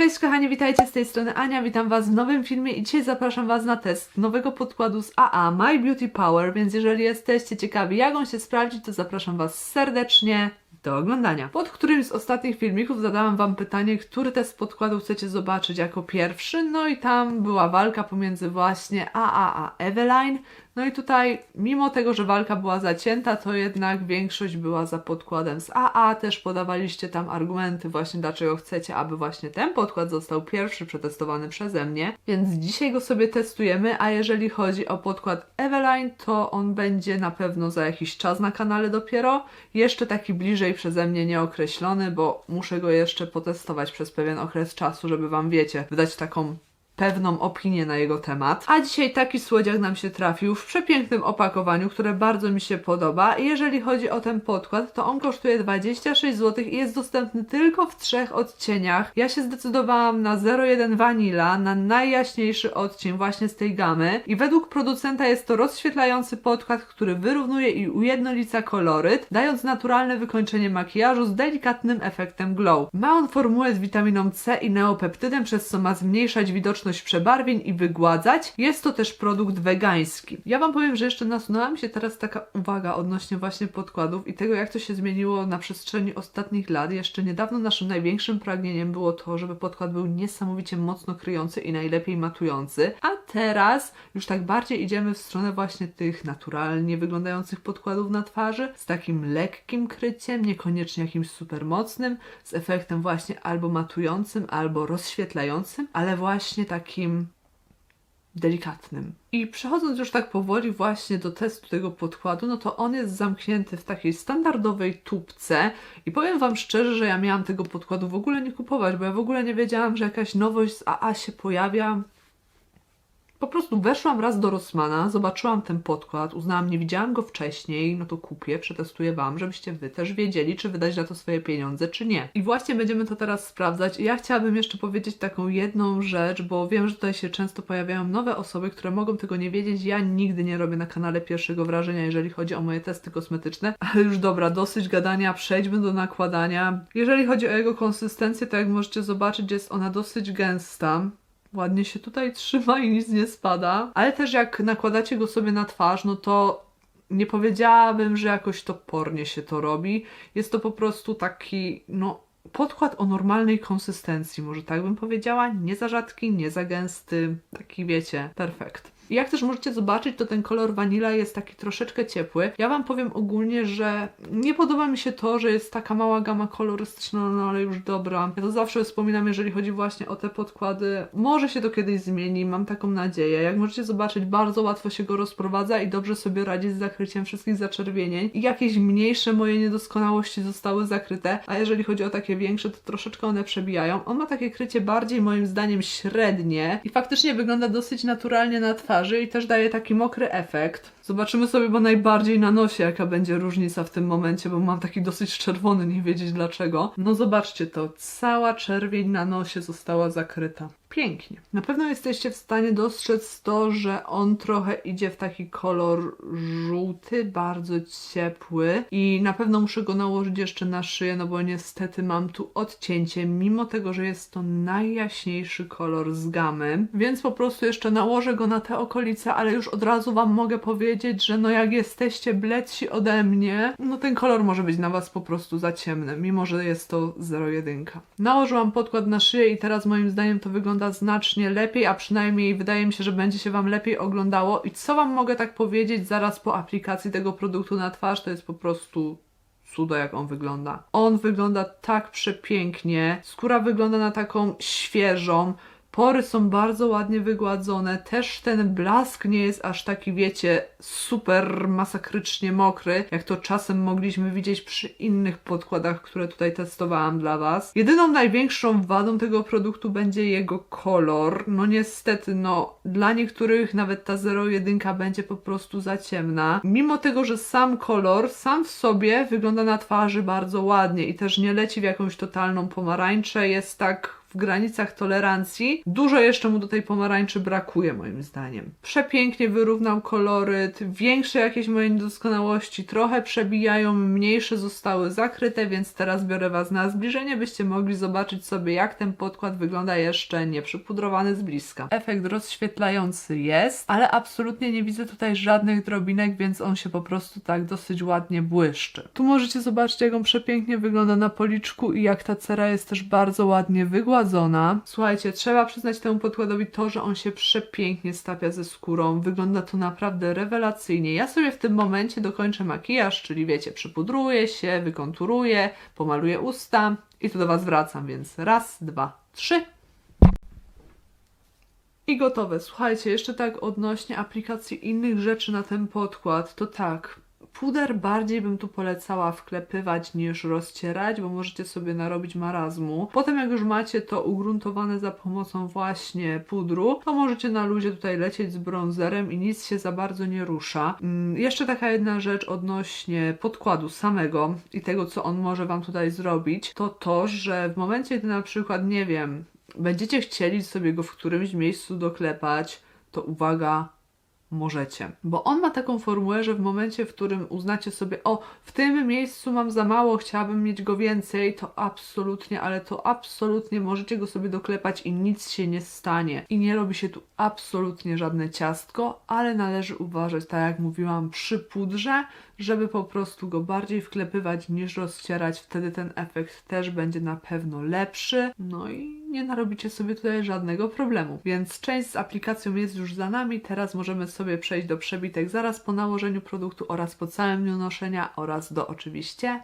Cześć kochani, witajcie z tej strony Ania, witam Was w nowym filmie i dzisiaj zapraszam Was na test nowego podkładu z AA My Beauty Power, więc jeżeli jesteście ciekawi jak on się sprawdzi, to zapraszam Was serdecznie do oglądania. Pod którymś z ostatnich filmików zadałam Wam pytanie, który test podkładu chcecie zobaczyć jako pierwszy, no i tam była walka pomiędzy właśnie AA a Eveline, no i tutaj, mimo tego, że walka była zacięta, to jednak większość była za podkładem z AA. Też podawaliście tam argumenty właśnie, dlaczego chcecie, aby właśnie ten podkład został pierwszy przetestowany przeze mnie. Więc dzisiaj go sobie testujemy, a jeżeli chodzi o podkład Eveline, to on będzie na pewno za jakiś czas na kanale dopiero. Jeszcze taki bliżej przeze mnie nieokreślony, bo muszę go jeszcze potestować przez pewien okres czasu, żeby Wam, wiecie, wydać taką pewną opinię na jego temat. A dzisiaj taki słodziak nam się trafił w przepięknym opakowaniu, które bardzo mi się podoba. Jeżeli chodzi o ten podkład, to on kosztuje 26 zł i jest dostępny tylko w trzech odcieniach. Ja się zdecydowałam na 01 Vanilla, na najjaśniejszy odcień właśnie z tej gamy. I według producenta jest to rozświetlający podkład, który wyrównuje i ujednolica koloryt, dając naturalne wykończenie makijażu z delikatnym efektem glow. Ma on formułę z witaminą C i neopeptydem, przez co ma zmniejszać widoczność przebarwień i wygładzać. Jest to też produkt wegański. Ja Wam powiem, że jeszcze nasunęła mi się teraz taka uwaga odnośnie właśnie podkładów i tego, jak to się zmieniło na przestrzeni ostatnich lat. Jeszcze niedawno naszym największym pragnieniem było to, żeby podkład był niesamowicie mocno kryjący i najlepiej matujący, a teraz już tak bardziej idziemy w stronę właśnie tych naturalnie wyglądających podkładów na twarzy, z takim lekkim kryciem, niekoniecznie jakimś super mocnym, z efektem właśnie albo matującym, albo rozświetlającym, ale właśnie takim delikatnym. I przechodząc już tak powoli właśnie do testu tego podkładu, no to on jest zamknięty w takiej standardowej tubce i powiem Wam szczerze, że ja miałam tego podkładu w ogóle nie kupować, bo ja w ogóle nie wiedziałam, że jakaś nowość z AA się pojawia. Po prostu weszłam raz do Rossmana, zobaczyłam ten podkład, uznałam, nie widziałam go wcześniej, no to kupię, przetestuję Wam, żebyście Wy też wiedzieli, czy wydać na to swoje pieniądze, czy nie. I właśnie będziemy to teraz sprawdzać. Ja chciałabym jeszcze powiedzieć taką jedną rzecz, bo wiem, że tutaj się często pojawiają nowe osoby, które mogą tego nie wiedzieć. Ja nigdy nie robię na kanale pierwszego wrażenia, jeżeli chodzi o moje testy kosmetyczne, ale już dobra, dosyć gadania, przejdźmy do nakładania. Jeżeli chodzi o jego konsystencję, to jak możecie zobaczyć, jest ona dosyć gęsta. Ładnie się tutaj trzyma i nic nie spada. Ale też jak nakładacie go sobie na twarz, no to nie powiedziałabym, że jakoś topornie się to robi. Jest to po prostu taki, no, podkład o normalnej konsystencji, może tak bym powiedziała. Nie za rzadki, nie za gęsty. Taki wiecie, perfekt. Jak też możecie zobaczyć, to ten kolor wanila jest taki troszeczkę ciepły. Ja Wam powiem ogólnie, że nie podoba mi się to, że jest taka mała gama kolorystyczna, no ale już dobra. Ja to zawsze wspominam, jeżeli chodzi właśnie o te podkłady. Może się to kiedyś zmieni, mam taką nadzieję. Jak możecie zobaczyć, bardzo łatwo się go rozprowadza i dobrze sobie radzi z zakryciem wszystkich zaczerwienień. I jakieś mniejsze moje niedoskonałości zostały zakryte, a jeżeli chodzi o takie większe, to troszeczkę one przebijają. On ma takie krycie bardziej moim zdaniem średnie i faktycznie wygląda dosyć naturalnie na twarzy i też daje taki mokry efekt. Zobaczymy sobie, bo najbardziej na nosie, jaka będzie różnica w tym momencie, bo mam taki dosyć czerwony, nie wiedzieć dlaczego. No zobaczcie to, cała czerwień na nosie została zakryta. Pięknie. Na pewno jesteście w stanie dostrzec to, że on trochę idzie w taki kolor żółty, bardzo ciepły i na pewno muszę go nałożyć jeszcze na szyję, no bo niestety mam tu odcięcie, mimo tego, że jest to najjaśniejszy kolor z gamy, więc po prostu jeszcze nałożę go na te okolice, ale już od razu Wam mogę powiedzieć, że no jak jesteście bledsi ode mnie, no ten kolor może być na Was po prostu za ciemny, mimo że jest to 01. Nałożyłam podkład na szyję i teraz moim zdaniem to wygląda znacznie lepiej, a przynajmniej wydaje mi się, że będzie się Wam lepiej oglądało. I co Wam mogę tak powiedzieć zaraz po aplikacji tego produktu na twarz, to jest po prostu cudo jak on wygląda. On wygląda tak przepięknie, skóra wygląda na taką świeżą, Pory są bardzo ładnie wygładzone, też ten blask nie jest aż taki, wiecie, super masakrycznie mokry, jak to czasem mogliśmy widzieć przy innych podkładach, które tutaj testowałam dla Was. Jedyną największą wadą tego produktu będzie jego kolor. No niestety, no dla niektórych nawet ta 01 będzie po prostu za ciemna. Mimo tego, że sam kolor sam w sobie wygląda na twarzy bardzo ładnie i też nie leci w jakąś totalną pomarańczę, jest tak w granicach tolerancji. Dużo jeszcze mu do tej pomarańczy brakuje, moim zdaniem. Przepięknie wyrównał koloryt, większe jakieś moje niedoskonałości trochę przebijają, mniejsze zostały zakryte, więc teraz biorę Was na zbliżenie, byście mogli zobaczyć sobie, jak ten podkład wygląda jeszcze nieprzypudrowany z bliska. Efekt rozświetlający jest, ale absolutnie nie widzę tutaj żadnych drobinek, więc on się po prostu tak dosyć ładnie błyszczy. Tu możecie zobaczyć, jak on przepięknie wygląda na policzku i jak ta cera jest też bardzo ładnie wygładzona. Słuchajcie, trzeba przyznać temu podkładowi to, że on się przepięknie stapia ze skórą. Wygląda to naprawdę rewelacyjnie. Ja sobie w tym momencie dokończę makijaż, czyli wiecie, przypudruję się, wykonturuję, pomaluję usta i tu do Was wracam, więc raz, dwa, trzy. I gotowe. Słuchajcie, jeszcze tak odnośnie aplikacji innych rzeczy na ten podkład, to tak. Puder bardziej bym tu polecała wklepywać niż rozcierać, bo możecie sobie narobić marazmu. Potem jak już macie to ugruntowane za pomocą właśnie pudru, to możecie na luzie tutaj lecieć z bronzerem i nic się za bardzo nie rusza. Mm, jeszcze taka jedna rzecz odnośnie podkładu samego i tego, co on może Wam tutaj zrobić, to to, że w momencie, gdy na przykład, nie wiem, będziecie chcieli sobie go w którymś miejscu doklepać, to uwaga, możecie. Bo on ma taką formułę, że w momencie, w którym uznacie sobie, o, w tym miejscu mam za mało, chciałabym mieć go więcej, to absolutnie, ale to absolutnie możecie go sobie doklepać i nic się nie stanie. I nie robi się tu absolutnie żadne ciastko, ale należy uważać, tak jak mówiłam, przy pudrze, żeby po prostu go bardziej wklepywać niż rozcierać. Wtedy ten efekt też będzie na pewno lepszy. No i nie narobicie sobie tutaj żadnego problemu. Więc część z aplikacją jest już za nami. Teraz możemy sobie przejść do przebitek zaraz po nałożeniu produktu oraz po całym dniu noszenia oraz do oczywiście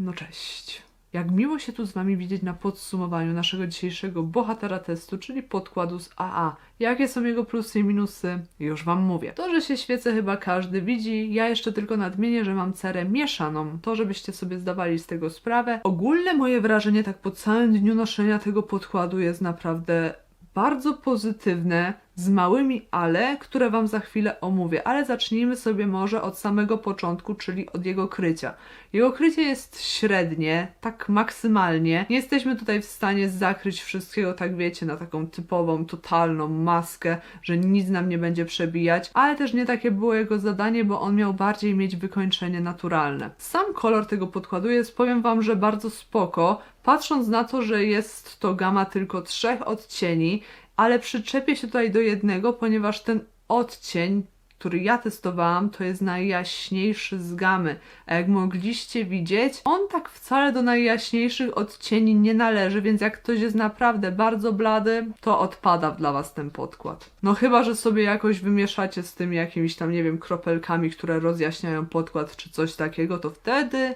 No cześć. Jak miło się tu z Wami widzieć na podsumowaniu naszego dzisiejszego bohatera testu, czyli podkładu z AA. Jakie są jego plusy i minusy? Już Wam mówię. To, że się świecę chyba każdy widzi, ja jeszcze tylko nadmienię, że mam cerę mieszaną, to żebyście sobie zdawali z tego sprawę. Ogólne moje wrażenie tak po całym dniu noszenia tego podkładu jest naprawdę bardzo pozytywne, z małymi ale, które Wam za chwilę omówię. Ale zacznijmy sobie może od samego początku, czyli od jego krycia. Jego krycie jest średnie, tak maksymalnie. Nie jesteśmy tutaj w stanie zakryć wszystkiego, tak wiecie, na taką typową, totalną maskę, że nic nam nie będzie przebijać, ale też nie takie było jego zadanie, bo on miał bardziej mieć wykończenie naturalne. Sam kolor tego podkładu jest, powiem Wam, że bardzo spoko, patrząc na to, że jest to gama tylko trzech odcieni, ale przyczepię się tutaj do jednego, ponieważ ten odcień, który ja testowałam, to jest najjaśniejszy z gamy. A jak mogliście widzieć, on tak wcale do najjaśniejszych odcieni nie należy, więc jak ktoś jest naprawdę bardzo blady, to odpada dla Was ten podkład. No chyba, że sobie jakoś wymieszacie z tymi jakimiś tam, nie wiem, kropelkami, które rozjaśniają podkład czy coś takiego, to wtedy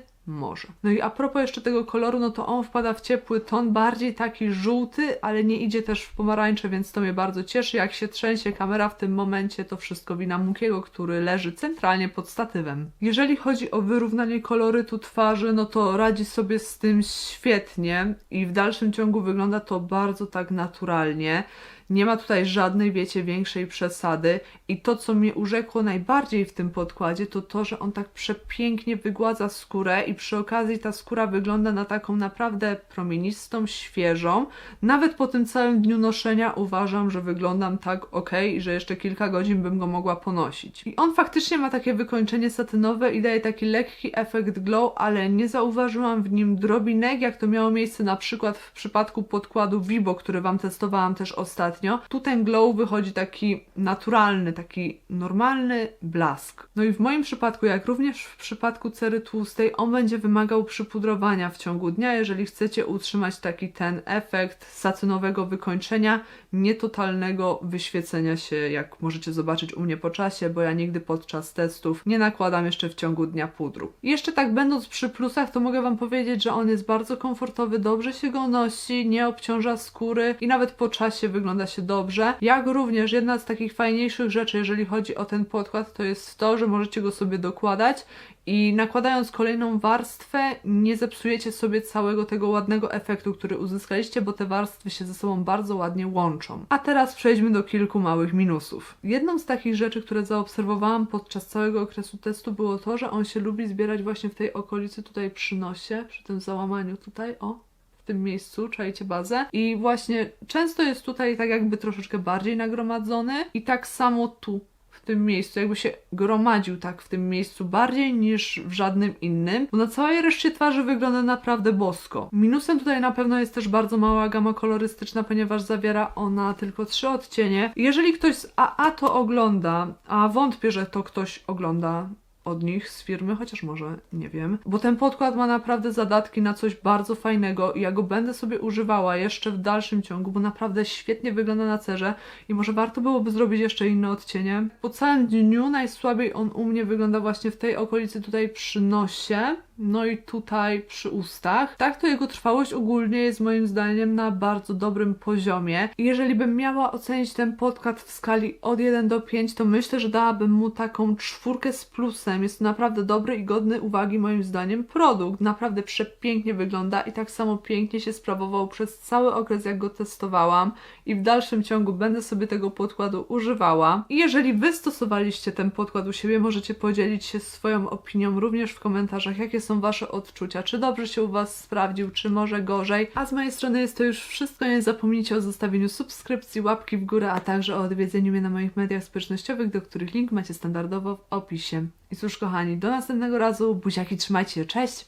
No i a propos jeszcze tego koloru, no to on wpada w ciepły ton, bardziej taki żółty, ale nie idzie też w pomarańcze, więc to mnie bardzo cieszy. Jak się trzęsie kamera w tym momencie, to wszystko wina Mukiego, który leży centralnie pod statywem. Jeżeli chodzi o wyrównanie kolorytu twarzy, no to radzi sobie z tym świetnie i w dalszym ciągu wygląda to bardzo tak naturalnie. Nie ma tutaj żadnej, wiecie, większej przesady. I to, co mnie urzekło najbardziej w tym podkładzie, to to, że on tak przepięknie wygładza skórę i przy okazji ta skóra wygląda na taką naprawdę promienistą, świeżą. Nawet po tym całym dniu noszenia uważam, że wyglądam tak ok i że jeszcze kilka godzin bym go mogła ponosić. I on faktycznie ma takie wykończenie satynowe i daje taki lekki efekt glow, ale nie zauważyłam w nim drobinek, jak to miało miejsce na przykład w przypadku podkładu Vibo, który Wam testowałam też ostatnio ostatnio, tu ten glow wychodzi taki naturalny, taki normalny blask. No i w moim przypadku, jak również w przypadku cery tłustej, on będzie wymagał przypudrowania w ciągu dnia, jeżeli chcecie utrzymać taki ten efekt satynowego wykończenia, nietotalnego wyświecenia się, jak możecie zobaczyć u mnie po czasie, bo ja nigdy podczas testów nie nakładam jeszcze w ciągu dnia pudru. I jeszcze tak będąc przy plusach, to mogę Wam powiedzieć, że on jest bardzo komfortowy, dobrze się go nosi, nie obciąża skóry i nawet po czasie wygląda się dobrze. Jak również jedna z takich fajniejszych rzeczy, jeżeli chodzi o ten podkład, to jest to, że możecie go sobie dokładać i nakładając kolejną warstwę, nie zepsujecie sobie całego tego ładnego efektu, który uzyskaliście, bo te warstwy się ze sobą bardzo ładnie łączą. A teraz przejdźmy do kilku małych minusów. Jedną z takich rzeczy, które zaobserwowałam podczas całego okresu testu, było to, że on się lubi zbierać właśnie w tej okolicy tutaj przy nosie, przy tym załamaniu tutaj, o, w tym miejscu, czajcie bazę. I właśnie często jest tutaj tak jakby troszeczkę bardziej nagromadzony i tak samo tu w tym miejscu, jakby się gromadził tak w tym miejscu bardziej niż w żadnym innym, bo na całej reszcie twarzy wygląda naprawdę bosko. Minusem tutaj na pewno jest też bardzo mała gama kolorystyczna, ponieważ zawiera ona tylko trzy odcienie. Jeżeli ktoś z AA to ogląda, a wątpię, że to ktoś ogląda od nich z firmy, chociaż może nie wiem, bo ten podkład ma naprawdę zadatki na coś bardzo fajnego i ja go będę sobie używała jeszcze w dalszym ciągu, bo naprawdę świetnie wygląda na cerze i może warto byłoby zrobić jeszcze inne odcienie. Po całym dniu najsłabiej on u mnie wygląda właśnie w tej okolicy tutaj przy nosie, no i tutaj przy ustach. Tak to jego trwałość ogólnie jest moim zdaniem na bardzo dobrym poziomie. Jeżeli bym miała ocenić ten podkład w skali od 1 do 5, to myślę, że dałabym mu taką czwórkę z plusem. Jest to naprawdę dobry i godny uwagi moim zdaniem produkt. Naprawdę przepięknie wygląda i tak samo pięknie się sprawował przez cały okres jak go testowałam i w dalszym ciągu będę sobie tego podkładu używała. I jeżeli wy stosowaliście ten podkład u siebie, możecie podzielić się swoją opinią również w komentarzach, jakie są wasze odczucia, czy dobrze się u was sprawdził, czy może gorzej. A z mojej strony jest to już wszystko. Nie zapomnijcie o zostawieniu subskrypcji, łapki w górę, a także o odwiedzeniu mnie na moich mediach społecznościowych, do których link macie standardowo w opisie. I cóż kochani, do następnego razu. Buziaki, trzymajcie się, cześć!